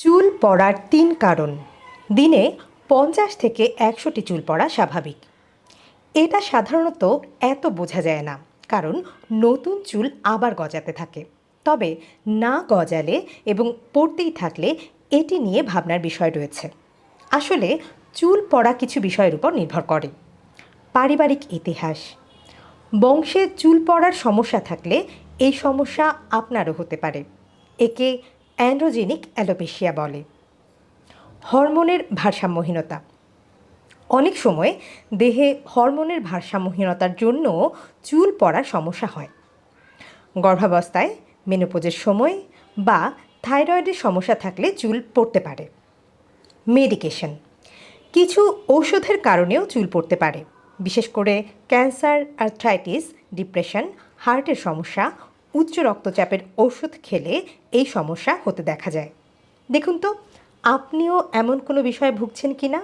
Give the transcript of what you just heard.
চুল পড়ার তিন কারণ। দিনে পঞ্চাশ থেকে একশোটি চুল পড়া স্বাভাবিক। এটা সাধারণত এত বোঝা যায় না, কারণ নতুন চুল আবার গজাতে থাকে। তবে না গজালে এবং পড়তেই থাকলে এটি নিয়ে ভাবনার বিষয় রয়েছে। আসলে চুল পড়া কিছু বিষয়ের উপর নির্ভর করে। পারিবারিক ইতিহাস। বংশে চুল পড়ার সমস্যা থাকলে এই সমস্যা আপনারও হতে পারে। একে অ্যান্ড্রোজেনিক অ্যালোপেশিয়া বলে। হরমোনের ভারসাম্যহীনতা। অনেক সময় দেহে হরমোনের ভারসাম্যহীনতার জন্য চুল পড়ার সমস্যা হয়। গর্ভাবস্থায়, মেনোপোজের সময় বা থাইরয়েডের সমস্যা থাকলে চুল পড়তে পারে। মেডিকেশন। কিছু ঔষধের কারণেও চুল পড়তে পারে। বিশেষ করে ক্যান্সার, আর্থ্রাইটিস, ডিপ্রেশন, হার্টের সমস্যা উচ্চ রক্তচাপের ওষুধ খেলে এই সমস্যা হতে দেখা যায়। দেখুন তো, আপনিও এমন কোনো বিষয়ে ভুগছেন কি না